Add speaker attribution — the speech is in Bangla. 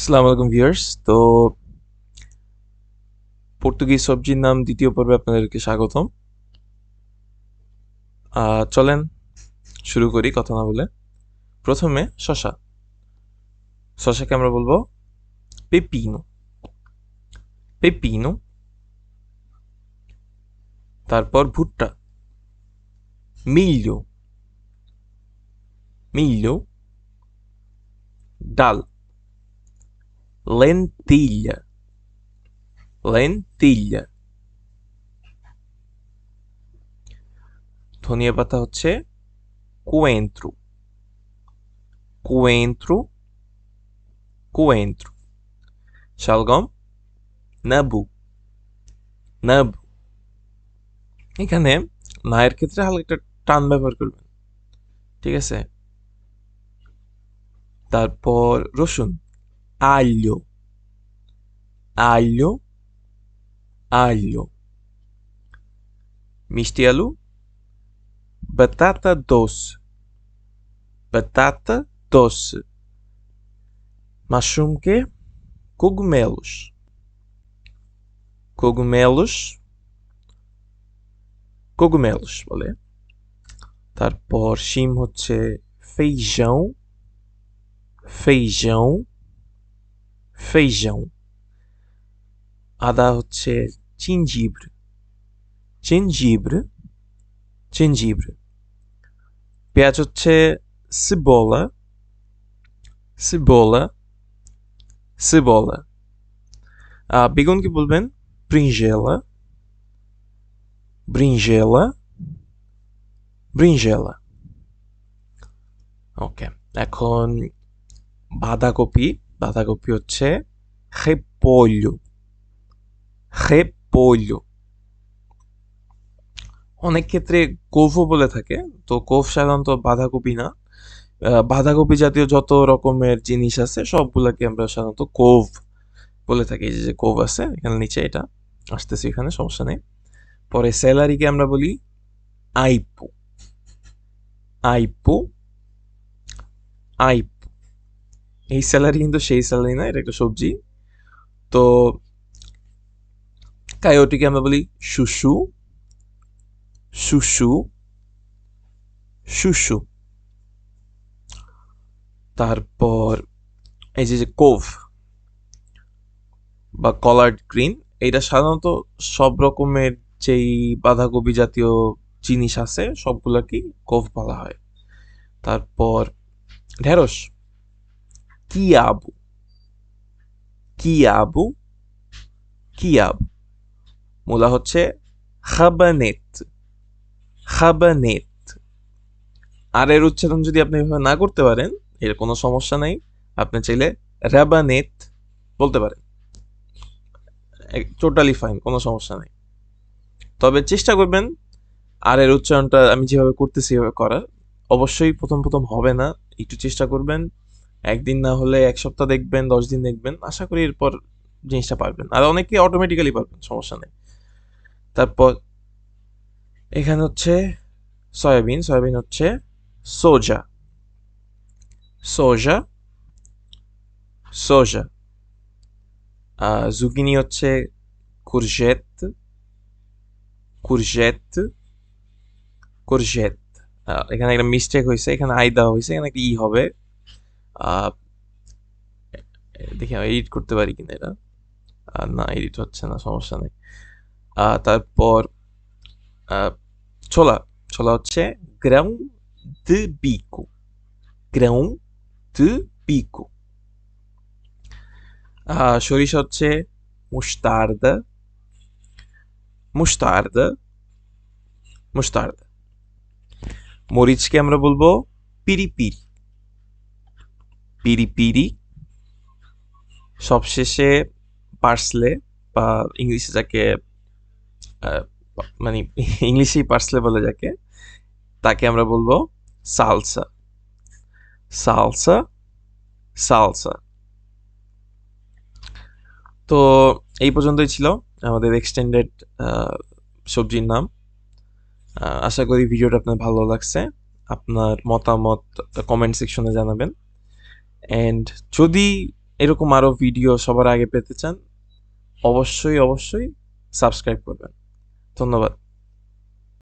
Speaker 1: আসসালামু আলাইকুম ভিউয়ার্স। তো পর্তুগিজ সবজির নাম দ্বিতীয় পর্বে আপনাদেরকে স্বাগতম। চলেন শুরু করি কথা না বলে। প্রথমে শশা শশাকে আমরা বলব পেপিনো। পেপিনো। তারপর ভুট্টা। মিল্লো। মিল্লো। ডাল। Lentilha lentilha ধনিয়া পাতা হচ্ছে coentro. Coentro. Coentro. শালগম, নাবু। নাবু। এখানে নায়ের ক্ষেত্রে হালকা একটা টান ব্যবহার করবেন। ঠিক আছে? তারপর রসুন। alho, alho, alho, Mistelo, batata doce, batata doce. Machumke, cogumelos, cogumelos, cogumelos, vale? Tarpor, shim, feijão, feijão, feijão আদা হচ্ছে gengibre gengibre gengibre পেঁয়াজ হচ্ছে cebola cebola cebola আহ, বেগুন কি বলবেন brinjela brinjela brinjela ওকে এখন বাঁধাকপি বাঁধাকপি হচ্ছে repolho repolho অনেক ক্ষেত্রে কোভও বলে থাকে, তো কোভ সাধারণত বাঁধাকপি না। বাঁধাকপি জাতীয় যত রকমের জিনিস আছে, সবগুলাকে আমরা সাধারণত কোভ বলে থাকি। যে যে কোভ আছে, এখানে নিচে এটা, আসতেছে এখানে, সমস্যা নেই। পরে স্যালারিকে আমরা বলি আইপু। আইপু আইপু। এই স্যালারি কিন্তু সেই স্যালারি না, এটা একটা সবজি। তো কায়োটিকে আমরা বলি শুশু শুশু শুশু। তারপর এই যে যে কোভ বা কলার্ড গ্রিন এটা সাধারণত সব রকমের যেই বাঁধাকপি জাতীয় জিনিস আছে, সবগুলাকেই কোভ বলা হয়। তারপর ঢেঁড়স। Quiabo quiabo quiabo মূলা হচ্ছে খাবানেট খাবানেট আর এর উচ্চারণ যদি আপনি এভাবে না করতে পারেন, এর কোনো সমস্যা নাই। আপনি চাইলে রাবানেট বলতে পারেন। টোটালি ফাইন কোনো সমস্যা নেই। তবে চেষ্টা করবেন, আর এর উচ্চারণটা আমি যেভাবে করতেছি এভাবে করার। অবশ্যই প্রথম প্রথম হবে না, একটু চেষ্টা করবেন। একদিন না হলে এক সপ্তাহ দেখবেন দশ দিন দেখবেন আশা করি এরপর জিনিসটা পারবেন। আর অনেকে অটোমেটিক্যালি পারবেন সমস্যা নেই। তারপর এখানে হচ্ছে সয়াবিন সয়াবিন হচ্ছে সোজা। সোজা সোজা। জুকিনি হচ্ছে কুরজেত কুরজেত কুরজেত এখানে একটা মিস্টেক হয়েছে এখানে আই দেওয়া হয়েছে এখানে একটা ই হবে। আহ, দেখি আমি এডিট করতে পারি কিনা এটা। না এডিট হচ্ছে না সমস্যা নেই। তারপর ছোলা। ছোলা হচ্ছে গ্রাম de bico গ্রাম bico আহ, সরিষা হচ্ছে মুস্তার্দা। মুস্তার্দা। মুস্তার্দা। মরিচকে আমরা বলব পিরিপিরি। পিরিপিরি সবশেষে পার্সলে বা ইংলিশে যাকে মানে ইংলিশেই পার্সলে বলে যাকে, তাকে আমরা বলব সালসা। Salsa salsa. তো এই পর্যন্তই ছিল আমাদের এক্সটেন্ডেড সবজির নাম। আশা করি ভিডিওটা আপনার ভালো লাগছে। আপনার মতামত কমেন্ট সেকশনে জানাবেন। অ্যান্ড যদি এরকম আরও ভিডিও সবার আগে পেতে চান অবশ্যই অবশ্যই সাবস্ক্রাইব করবেন। ধন্যবাদ।